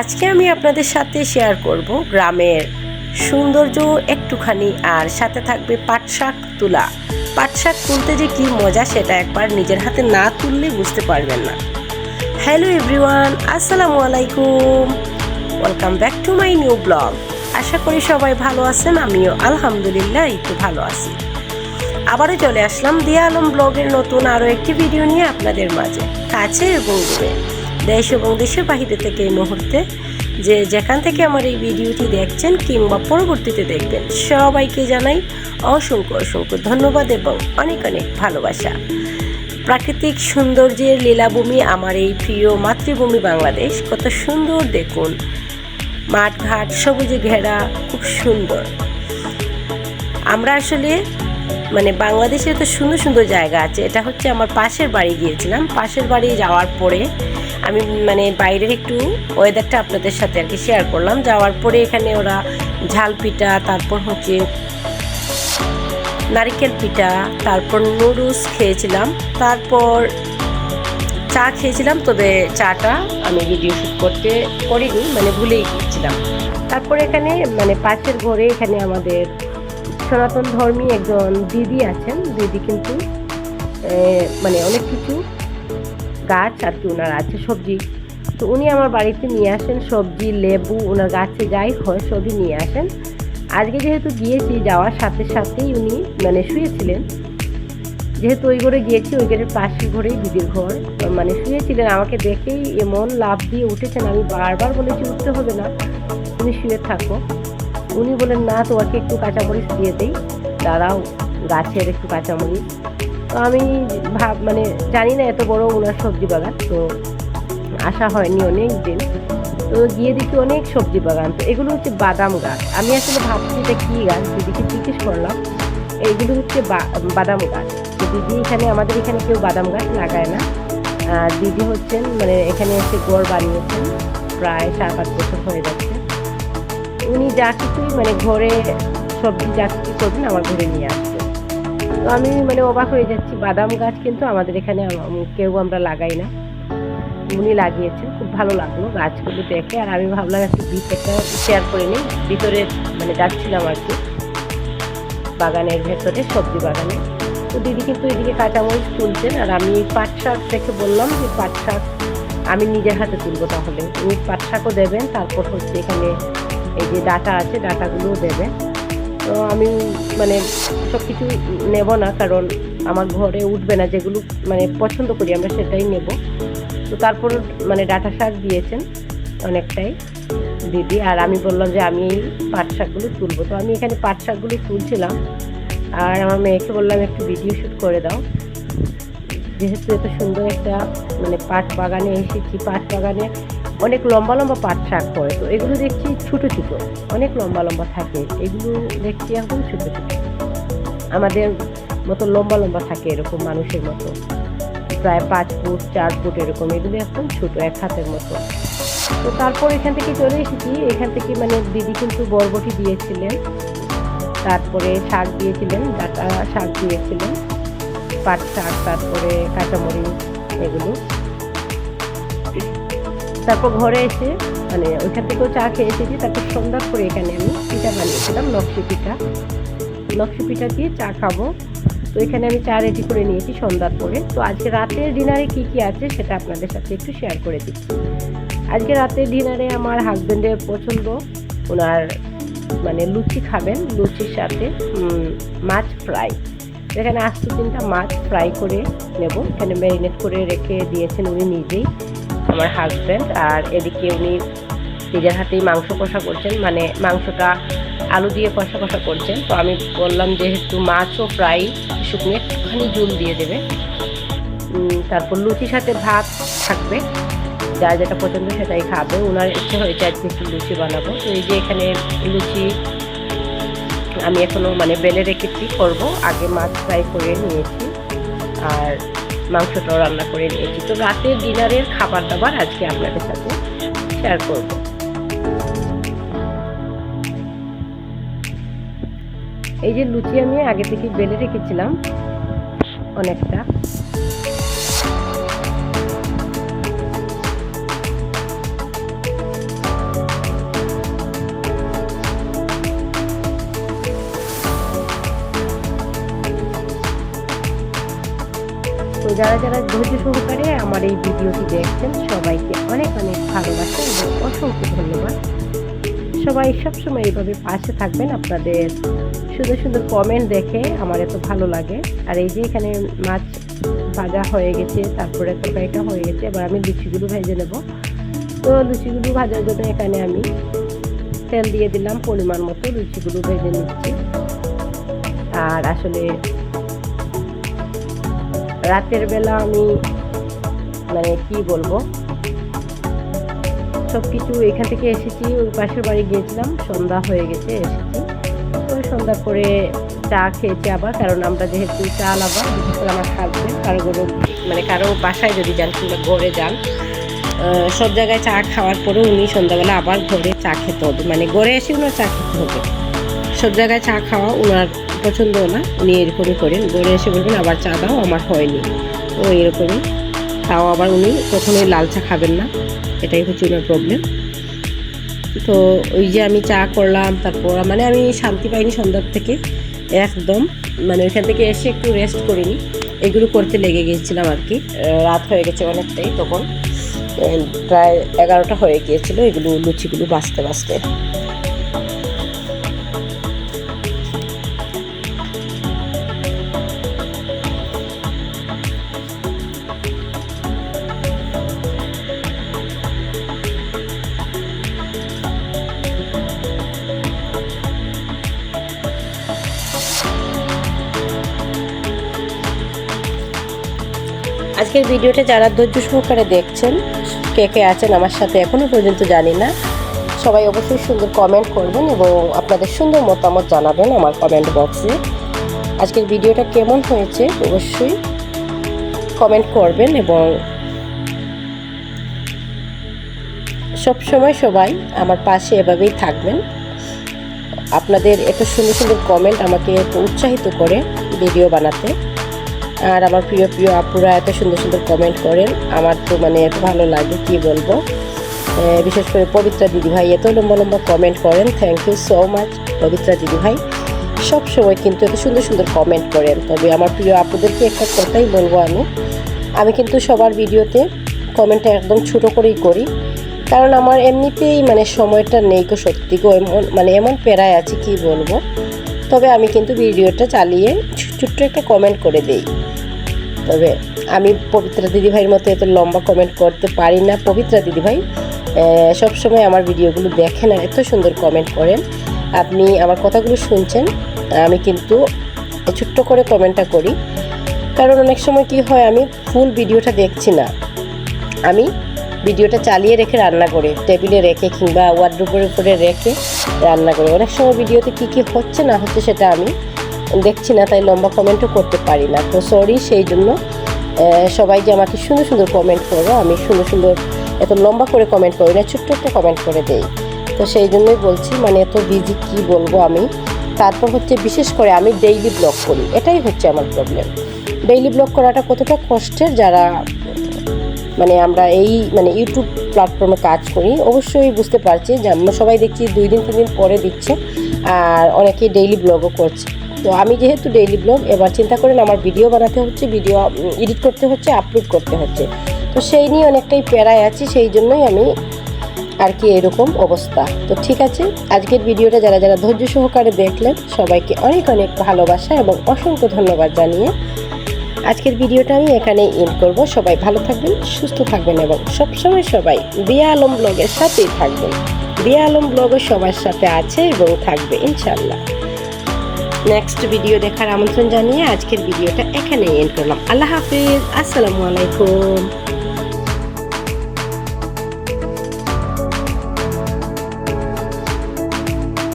আজকে আমি আপনাদের সাথে শেয়ার করব গ্রামের সৌন্দর্য একটুখানি আর সাথে থাকবে পাট শাক তোলা। পাট শাক তুলতে যে কি মজা সেটা একবার নিজের হাতে না তুললে বুঝতে পারবেন না। হ্যালো এভরিওয়ান আসসালামু আলাইকুম। Welcome back to my new blog আশা করি সবাই ভালো আছেন, আমিও আলহামদুলিল্লাহ একটু ভালো আছি। আবারও চলে আসলাম দিয়া আলম ব্লগের নতুন আরও একটি ভিডিও নিয়ে আপনাদের মাঝে, কাছে এবং দূরে। দেশ এবং দেশের বাহিরে থেকে এই মুহূর্তে যে যেখান থেকে আমার এই ভিডিওটি দেখছেন কিংবা পরবর্তীতে দেখবেন, সবাইকে জানাই অসংখ্য অসংখ্য ধন্যবাদ এবং অনেক অনেক ভালোবাসা। প্রাকৃতিক সৌন্দর্যের লীলাভূমি আমার এই প্রিয় মাতৃভূমি বাংলাদেশ। কত সুন্দর দেখুন। মাঠঘাট সবুজে ঘেরা, খুব সুন্দর। আমরা আসলে মানে বাংলাদেশে তো সুন্দর সুন্দর জায়গা আছে। এটা হচ্ছে আমার পাশের বাড়ি গিয়েছিলাম। পাশের বাড়ি যাওয়ার পরে আমি মানে বাইরের একটু ওয়েদারটা আপনাদের সাথে আর কি শেয়ার করলাম। যাওয়ার পরে এখানে ওরা ঝাল পিঠা, তারপর হচ্ছে নারিকেল পিঠা, তারপর নুডলস খেয়েছিলাম। তারপর চা খেয়েছিলাম, তবে চাটা আমি ভিডিও শ্যুট করতে করিনি মানে ভুলেই গিয়েছিলাম। তারপর এখানে মানে পাশের ঘরে এখানে আমাদের সনাতন ধর্মী একজন দিদি আছেন। দিদি কিন্তু মানে অনেক কিছু, গাছ আর কি ওনার আছে, সবজি। তো উনি আমার বাড়িতে নিয়ে আসেন সবজি, লেবু, ওনার গাছে যাই হয় সবই নিয়ে আসেন। আজকে যেহেতু গিয়েছি যাওয়ার সাথে সাথেই উনি মানে শুয়েছিলেন। যেহেতু ওই ঘরে গিয়েছি, ওই ঘরের পাশের ঘরেই দিদির ঘর। মানে শুয়েছিলেন, আমাকে দেখেই এমন লাভ দিয়ে উঠেছেন। আমি বারবার বলেছি, উঠতে হবে না, তুমি শুয়ে থাকো। উনি বলেন না, তোমাকে একটু কাঁচামরিচ দিয়ে দিই। দাঁড়াও, গাছের একটু কাঁচামরিচ। তো আমি ভাব মানে জানি না, এত বড় ওনার সবজি বাগান, তো আসা হয়নি অনেক দিন। তো গিয়ে দেখি অনেক সবজি বাগান। তো এগুলো হচ্ছে বাদাম গাছ। আমি আসলে ভাবছি এটা কী গাছ, দিদিকে জিজ্ঞেস করলাম। এইগুলো হচ্ছে বাদাম গাছ। তো দিদি এখানে, আমাদের এখানে কেউ বাদাম গাছ লাগায় না। দিদি হচ্ছেন মানে এখানে এসে গড় বানিয়েছেন। প্রায় সাত আট বছর হয়ে যাচ্ছে উনি যা কিছুই মানে ঘরে সবজি যা কিছু করবেন আমার ঘরে নিয়ে আসবেন তো আমি মানে অবাক হয়ে যাচ্ছি, বাদাম গাছ কিন্তু আমাদের এখানে কেউ আমরা লাগাই না। উনি লাগিয়েছেন, খুব ভালো লাগল গাছগুলো দেখে। আর আমি ভাবলাম একটু বীজ একটা শেয়ার করে নিই, ভিতরে মানে যাচ্ছিলাম আর কি। বাগানের ভেতরে, সবজি বাগানে। তো দিদি কিন্তু এদিকে কাঁচামরিচ তুলছেন, আর আমি পাট শাক দেখে বললাম যে পাট শাক আমি নিজের হাতে তুলবো তাহলে। উনি পাট শাকও দেবেন, তারপর হচ্ছে এখানে এই যে ডাটা আছে, ডাটাগুলোও দেবে। তো আমি মানে সব কিছু নেব না, কারণ আমার ঘরে উঠবে না, যেগুলো মানে পছন্দ করি আমরা সেটাই নেব। তো তারপর মানে ডাটা শাক দিয়েছেন অনেকটাই দিদি, আর আমি বললাম যে আমি এই পাট শাকগুলো তুলবো। তো আমি এখানে পাট শাকগুলো তুলছিলাম, আর আমার মেয়েকে বললাম একটু ভিডিও শ্যুট করে দাও। যেহেতু এত সুন্দর একটা মানে পাট বাগানে এসেছি, পাট বাগানে অনেক লম্বা লম্বা পাট শাক হয়, তো এগুলো দেখছি ছোটো ছোটো, অনেক লম্বা লম্বা থাকে, এগুলো দেখছি একদম ছোটো ছোটো। আমাদের মতো লম্বা লম্বা থাকে এরকম মানুষের মতো। প্রায় পাঁচ ফুট, চার ফুট এরকম, এগুলো একদম ছোটো, এক হাতের মতো। তো তারপর এখান থেকে চলে এসেছি, এখান থেকে মানে দিদি কিন্তু বরবটি দিয়েছিলেন। তারপরে শাক দিয়েছিলেন, ডাটা শাক দিয়েছিলেন, পাট শাক, তারপরে কাঁচামরিচ, এগুলো। তারপর ঘরে এসে মানে ওইখান থেকেও চা খেয়ে এসেছি, তারপর সন্ধ্যা করে এখানে আমি পিঠা বানিয়েছিলাম নকশি পিঠা। নকশি পিঠা দিয়ে চা খাব। তো এখানে আমি চা রেডি করে নিয়েছি সন্ধ্যার পরে। তো আজকে রাতের ডিনারে কি কি আছে সেটা আপনাদের সাথে একটু শেয়ার করে দিচ্ছি। আজকে রাতের ডিনারে আমার হাজবেন্ডের পছন্দ। ওনার মানে লুচি খাবেন, লুচির সাথে মাছ ফ্রাই এখানে আস্ত তিনটা মাছ ফ্রাই করে নেব। এখানে ম্যারিনেট করে রেখে দিয়েছেন উনি নিজেই। আমার হাজব্যান্ড আর এদিকে উনি নিজের হাতেই মাংস কষা করছেন মানে মাংসটা আলু দিয়ে কষা কষা করছেন। তো আমি বললাম যেহেতু মাছও প্রায় শুকনো একটুখানি জুল দিয়ে দেবে। তারপর লুচির সাথে ভাত থাকবে। যা যেটা পছন্দ সেটাই খাবে। ওনার ইচ্ছে হয়েছে আজকে একটু লুচি বানাবো। তো এই যে এখানে লুচি আমি এখনও মানে বেলে রেখেছি, করব। আগে মাছ ফ্রাই করে নিয়েছি। আর মাংসটাও রান্না করে নিয়েছি। তো রাতের ডিনারের খাবার দাবার আজকে আপনাদের সাথে শেয়ার করব। এই যে লুচি আমি আগে থেকে বেলে রেখেছিলাম, অনেকটা। যারা যারা ধৈর্য সহকারে আমার এই ভিডিওটি দেখছেন, সবাইকে অনেক অনেক ভালোবাসা এবং অসংখ্য ধন্যবাদ। সবাই সবসময় এইভাবে পাশে থাকবেন, আপনাদের সুন্দর সুন্দর কমেন্ট দেখে আমার এত ভালো লাগে। আর এই যে এখানে মাছ ভাজা হয়ে গেছে, তারপরে তরকারিটা হয়ে গেছে, এবার আমি লুচিগুলো ভেজে নেব। তো লুচিগুলো ভাজার জন্য এখানে আমি তেল দিয়ে দিলাম পরিমাণ মতো, লুচিগুলো ভেজে নিচ্ছি। আর আসলে রাতের বেলা আমি মানে কি বলব? সব কিছু এখান থেকে এসেছি, ওই পাশের বাড়ি গিয়েছিলাম, সন্ধ্যা হয়ে গেছে, এসেছি। ওই সন্ধ্যা করে চা খেয়েছি আবার, কারণ আমরা যেহেতু চা লাভা বিশেষ করে আমার হাজবেন্ড কারও কোনো মানে কারও বাসায় যদি যান কিংবা ঘরে যান সব জায়গায় চা খাওয়ার পরে উনি সন্ধ্যাবেলা আবার ঘরে চা খেতে হবে। মানে ঘরে এসে উনার চা খেতে হবে। সব জায়গায় চা খাওয়া ওনার পছন্দ না, উনি এরকমই করেন। ঘরে এসে বলবেন আবার চা দাও, আমার হয়নি। ও এরকমই। তাও আবার উনি কখনোই লাল চা খাবেন না, এটাই হচ্ছে ওনার প্রবলেম তো ওই যে আমি চা করলাম, তারপর মানে আমি শান্তি পাইনি সন্ধ্যার থেকে, একদম। মানে ওইখান থেকে এসে একটু রেস্ট করিনি। এগুলো করতে লেগে গিয়েছিলাম আর কি। রাত হয়ে গেছে অনেকটাই তখন। প্রায় এগারোটা হয়ে গিয়েছিল এগুলো লুচিগুলো বাঁচতে বাঁচতে আজকের ভিডিওটা যারা ধৈর্য সহকারে দেখছেন, কে কে আছেন আমার সাথে এখনও পর্যন্ত জানি না, সবাই অবশ্যই সুন্দর কমেন্ট করবেন এবং আপনাদের সুন্দর মতামত জানাবেন আমার কমেন্ট বক্সে আজকের ভিডিওটা কেমন হয়েছে অবশ্যই কমেন্ট করবেন এবং সব সময় সবাই আমার পাশে এভাবেই থাকবেন। আপনাদের এত সুন্দর সুন্দর কমেন্ট আমাকে উৎসাহিত করে ভিডিও বানাতে। আর আমার প্রিয় প্রিয় আপুরা এত সুন্দর সুন্দর কমেন্ট করেন। আমার তো মানে এত ভালো লাগে, কি বলব? বিশেষ করে পবিত্রা দিদিভাই এত লম্বা লম্বা কমেন্ট করেন। Thank you so much Pabitra দিদিভাই সব সময় কিন্তু এত সুন্দর সুন্দর কমেন্ট করেন। তবে আমার প্রিয় আপুদেরকে একটা কথাই বলব আমি। আমি কিন্তু সবার ভিডিওতে কমেন্টটা একদম ছোট করেই করি। কারণ আমার এমনিতেই মানে সময়টা নেই গো সত্যি গো, এমন মানে এমন পেরায় আছি, কি বলব? তবে আমি কিন্তু ভিডিওটা চালিয়ে ছোট্ট একটা কমেন্ট করে দেই। তবে আমি পবিত্রা দিদিভাইয়ের মতো এত লম্বা কমেন্ট করতে পারি না। পবিত্রা দিদিভাই সবসময় আমার ভিডিওগুলো দেখেন আর এত সুন্দর কমেন্ট করেন। আপনি আমার কথাগুলো শুনছেন, আমি কিন্তু ছোট্ট করে কমেন্টটা করি। কারণ অনেক সময় কি হয়, আমি ফুল ভিডিওটা দেখছি না। আমি ভিডিওটা চালিয়ে রেখে রান্না করে টেবিলে রেখে কিংবা ওয়ার্ড্রোপের উপরে রেখে রান্না করে। অনেক সময় ভিডিওতে কী কী হচ্ছে না হচ্ছে সেটা আমি দেখছি না, তাই লম্বা কমেন্টও করতে পারি না। তো সরি সেই জন্য সবাই যে আমাকে সুন্দর সুন্দর কমেন্ট করো, আমি সুন্দর সুন্দর এত লম্বা করে কমেন্ট করি না, ছোট্ট একটা কমেন্ট করে দেই। তো সেই জন্যই বলছি মানে এত বিজি কি বলব আমি? তারপর হচ্ছে বিশেষ করে আমি ডেইলি ব্লগ করি, এটাই হচ্ছে আমার প্রবলেম ডেইলি ব্লগ করাটা কতটা কষ্টের যারা মানে আমরা এই মানে ইউটিউব প্ল্যাটফর্মে কাজ করি, অবশ্যই বুঝতে পারছি যে আমরা সবাই দেখছি, দুই দিন, তিন দিন পরে দিচ্ছে আর অনেকেই ডেইলি ব্লগও করছে। তো আমি যেহেতু ডেইলি ব্লগ এবার চিন্তা করেন আমার ভিডিও বানাতে হচ্ছে ভিডিও এডিট করতে হচ্ছে আপলোড করতে হচ্ছে। তো সেই নিয়ে অনেকটাই প্যারায় আছি, সেই জন্যই আমি আর কি এরকম অবস্থা। তো ঠিক আছে, আজকের ভিডিওটা যারা যারা ধৈর্য সহকারে দেখলেন, সবাইকে অনেক অনেক ভালোবাসা এবং অসংখ্য ধন্যবাদ জানিয়ে আজকের ভিডিওটা আমি এখানে এন্ড করব। সবাই ভালো থাকবেন, সুস্থ থাকবেন এবং সবসময় সবাই দিয়া আলম ব্লগের সাথেই থাকবেন। দিয়া আলম ব্লগও সবার সাথে আছে এবং থাকবে ইনশাল্লাহ নেক্সট ভিডিও দেখার আমন্ত্রণ জানিয়ে আজকের ভিডিওটা এখানেই এন্ড করলাম। আল্লাহ হাফিজ। আসসালামু আলাইকুম।